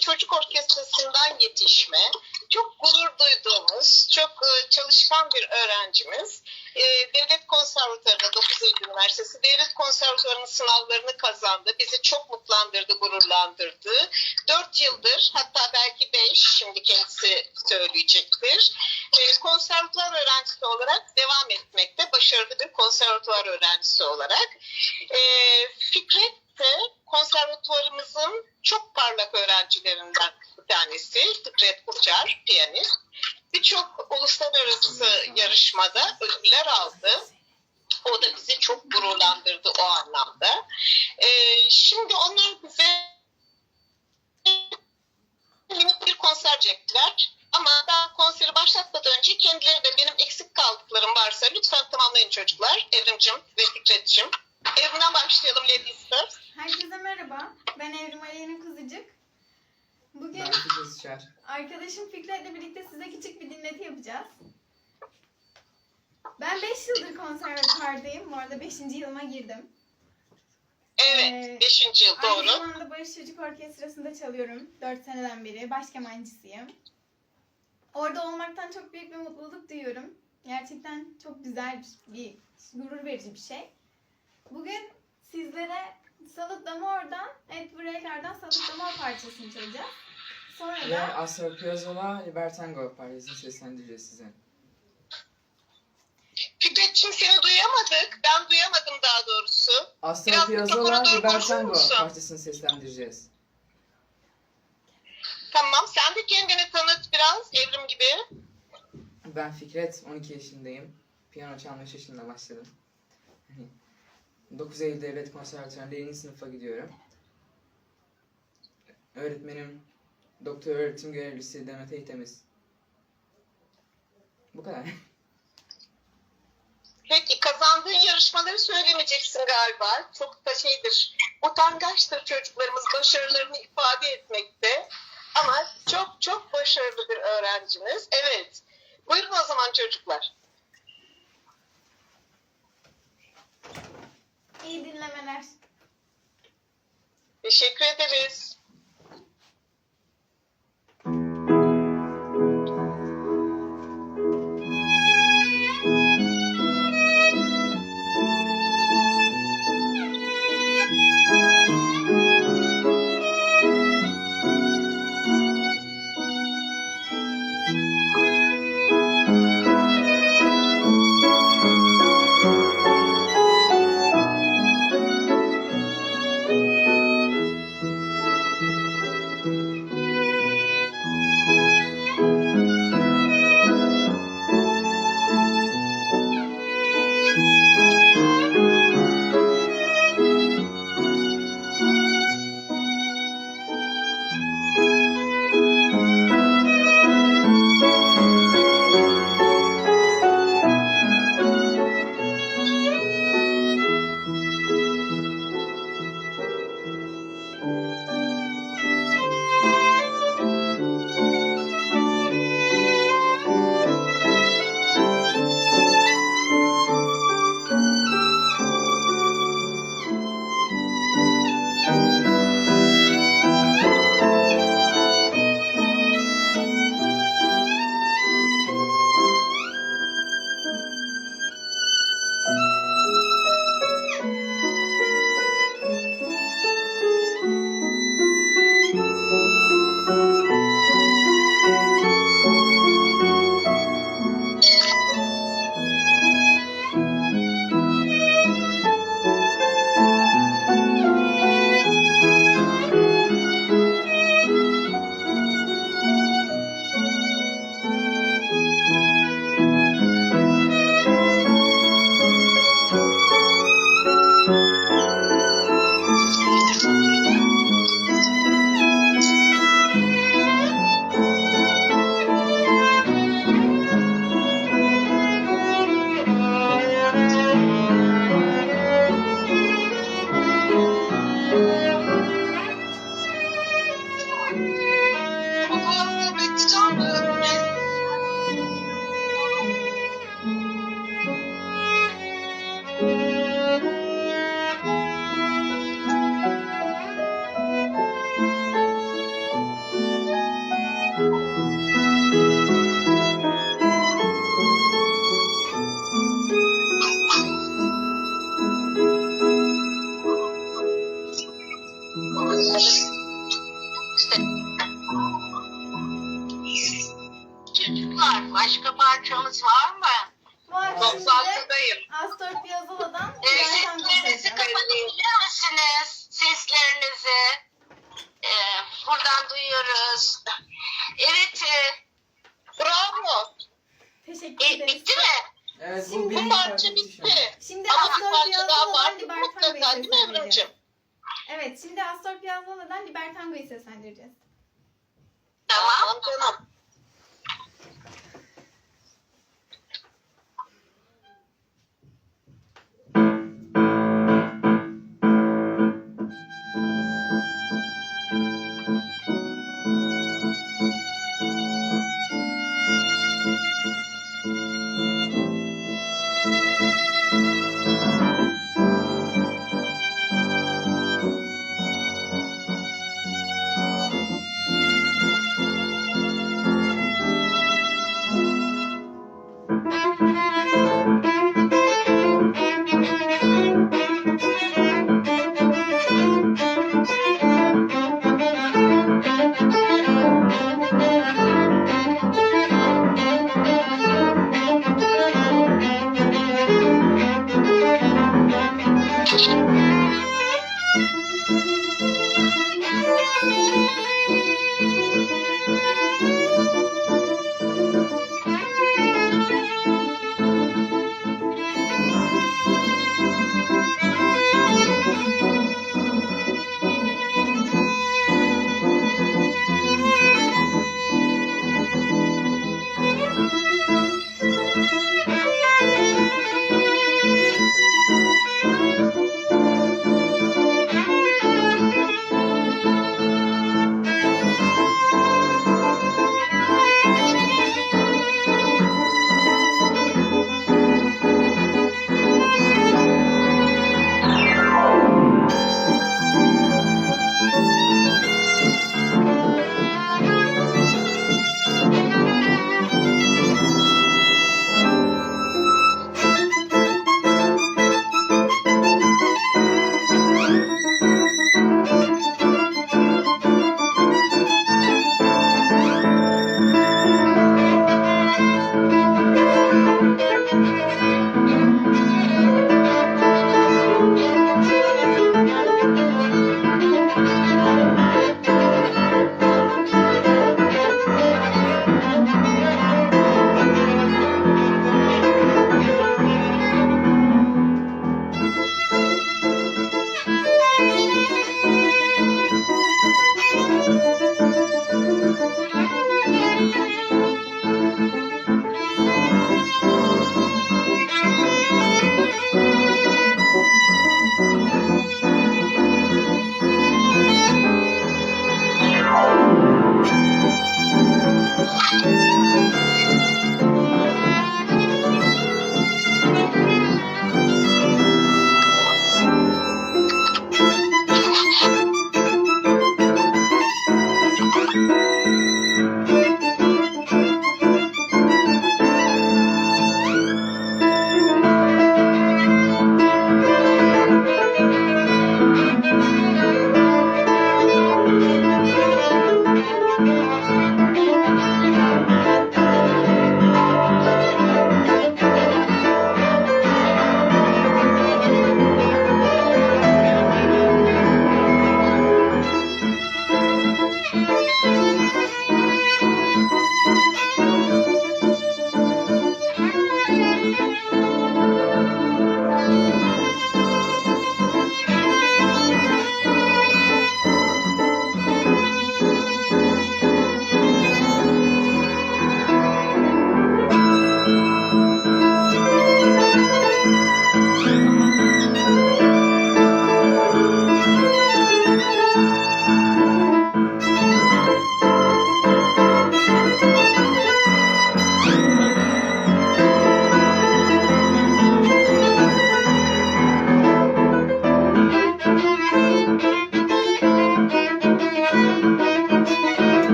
çocuk orkestrasından yetişme, çok gurur duyduğumuz, çok e, çalışkan bir öğrencimiz. E, Devlet Konservatuarı'nda 9 Eylül Üniversitesi Devlet Konservatuarı'nın sınavlarını kazandı. Bizi çok mutlandırdı, gururlandırdı. 4 yıldır hatta belki 5 şimdi kendisi söyleyecektir. E, konservatuar öğrencisi olarak devam etmekte. Başarılı bir konservatuar öğrencisi olarak. E, Fikret de konservatuvarımızın çok parlak öğrencilerinden bir tanesi. Uçar, piyanist. Birçok uluslararası yarışmada ödüller aldı. O da bizi çok gururlandırdı o anlamda. Ee, şimdi onlar bize minik bir konser çektiler. Ama daha konseri başlatmadan önce kendileri de benim eksik kaldıklarım varsa lütfen tamamlayın çocuklar. Evrimcim ve Fikret'cim. Evrim'den başlayalım ladies first. Herkese merhaba. Ben Evrim Aleyna Kuzucuk. Bugün arkadaşım Fikret'le birlikte size küçük bir dinleti yapacağız. Ben 5 yıldır konservatuvardayım. Bu arada 5. yılıma girdim. Evet, Ee, 5. yıl Aynı doğru. zamanda Barış Çocuk Orkestrası'nda çalıyorum. 4 seneden beri. Baş kemancısıyım. Orada olmaktan çok büyük bir mutluluk duyuyorum. Gerçekten çok güzel bir, gurur verici bir şey. Bugün sizlere Salut Damore'dan, Ed Breaker'dan Salut Damore parçasını çalacağız. Sonra Ve da Astra Piazzolla Libertango parçasını seslendireceğiz size. Fikret'cim seni duyamadık. Ben duyamadım daha doğrusu. Astra Biraz Piazzolla mikrofona doğru konuşur Libertango musun? parçasını seslendireceğiz. Tamam sen de kendini tanıt biraz Evrim gibi. Ben Fikret, 12 yaşındayım. Piyano çalma yaşında başladım. Hani 9 Eylül Devlet Konservatuarı'nda 7. sınıfa gidiyorum. Öğretmenim Doktor Öğretim Görevlisi Demet Eğitemiz. Bu kadar. Peki kazandığın yarışmaları söylemeyeceksin galiba. Çok da şeydir. Utangaçtır çocuklarımız başarılarını ifade etmekte. Ama çok çok başarılı bir öğrencimiz. Evet. Buyurun o zaman çocuklar. iyi dinlemeler. Teşekkür ederiz. Çocuklar başka parçamız var mı? Var şimdi 96'dayım. Astor Piazzolla'dan Ee, seslerinizi kapatabilir misiniz? Seslerinizi. Ee, buradan duyuyoruz. Evet. E, Bravo. Teşekkür e, ederiz. bitti mi? Evet bu Bu parça bitti. Şimdi Ama bir parça daha var Piazzolla'dan mı? Libertango'yu Mutlaka değil mi seslendireceğiz. Evet şimdi Astor Piazzolla'dan Libertango'yu seslendireceğiz. Tamam. Tamam Thank you.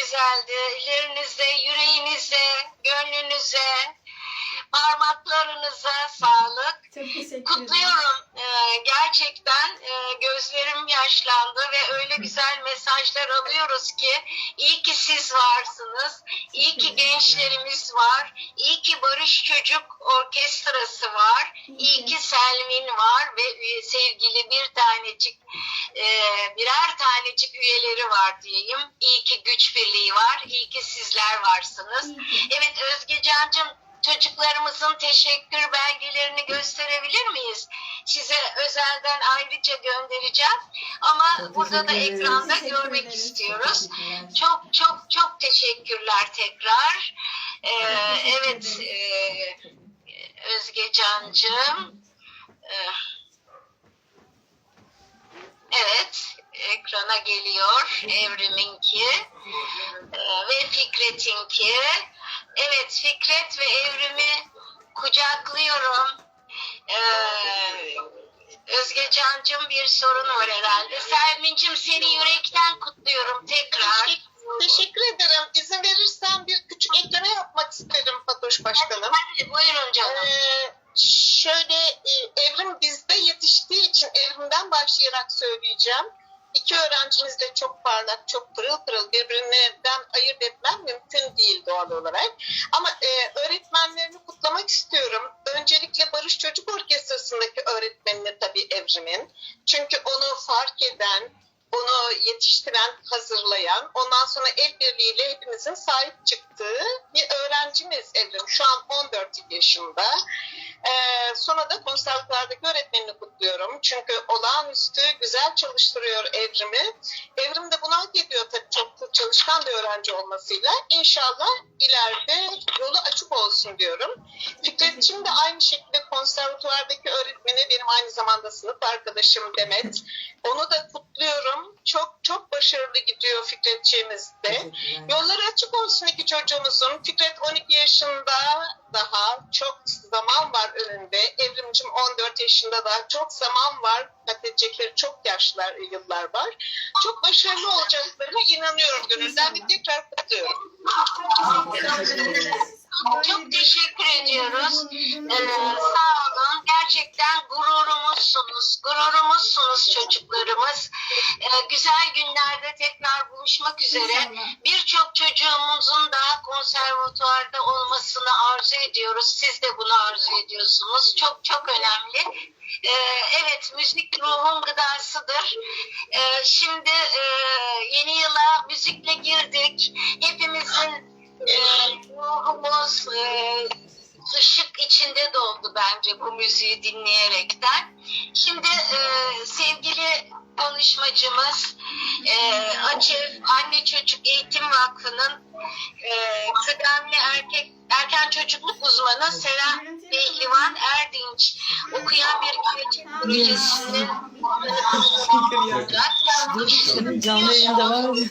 güzeldi. Ellerinizde, yüreğinize, gönlünüze, Parmaklarınıza sağlık. Çok teşekkür. Kutluyorum. Ee, gerçekten e, gözlerim yaşlandı ve öyle güzel mesajlar alıyoruz ki iyi ki siz varsınız. İyi ki gençlerimiz var. İyi ki Barış Çocuk Orkestrası var. İyi ki Selmin var ve sevgili bir tanecik e, birer tanecik üyeleri var diyeyim. İyi ki güç birliği var. İyi ki sizler varsınız. Evet Özge Can'cığım çocuklarımızın teşekkür belgelerini gösterebilir miyiz? Size özelden ayrıca göndereceğim. Ama Çok burada da ekranda Teşekkür görmek ederiz. istiyoruz. Çok çok çok teşekkürler tekrar. Ee, evet e, Özge Can'cığım. Ee, Evet, ekrana geliyor Evrim'inki Ee, ve Fikret'inki. Evet, Fikret ve Evrim'i kucaklıyorum. Ee, Özge Can'cığım bir sorun var herhalde. Selmin'cim seni yürekten kutluyorum tekrar. Teşekkür ederim. İzin verirsen bir küçük ekleme yapmak isterim Fatoş Başkanım. Hadi buyurun canım. Ee, şöyle e, evrim bizde yetiştiği için evrimden başlayarak söyleyeceğim. İki öğrencimiz de çok parlak, çok pırıl pırıl birbirinden ondan sonra el birliğiyle hepimizin sahip çıktığı bir öğrencimiz Evrim. Şu an 14 yaşında. Ee, sonra da konservatuardaki öğretmenini kutluyorum. Çünkü olağanüstü güzel çalıştırıyor Evrim'i. Evrim de bunu hak ediyor tabii çok çalışkan bir öğrenci olmasıyla. İnşallah ileride yolu açık olsun diyorum. Fikretçim de aynı şekilde konservatuvardaki öğretmeni benim aynı zamanda sınıf arkadaşım Demet. Onu da kutluyorum. Çok çok başarılı gidiyor Fikretçiğimiz de. Yolları açık olsun iki çocuğumuzun. Fikret 12 yaşında daha çok zaman var önünde. Evrimcim 14 yaşında daha çok zaman var. Kat edecekleri çok yaşlar, yıllar var. Çok başarılı olacaklarına inanıyorum gönülden ve tekrar kutluyorum. Çok teşekkür ediyoruz. Ee, sağ olun. Güzel günlerde tekrar buluşmak üzere. Birçok çocuğumuzun daha konservatuarda olmasını arzu ediyoruz. Siz de bunu arzu ediyorsunuz. Çok çok önemli. Ee, evet müzik ruhun gıdasıdır. Ee, şimdi e, yeni yıla müzikle girdik. Hepimizin e, ruhumuz e, ışık içinde doldu bence bu müziği dinleyerekten. Şimdi e, sevgili konuşmacımız e, Açık Anne Çocuk Eğitim Vakfı'nın e, kıdemli erkek erken çocukluk uzmanı Seren Pehlivan Erdinç okuyan bir gelecek projesinin Canlı yayın devam ediyor.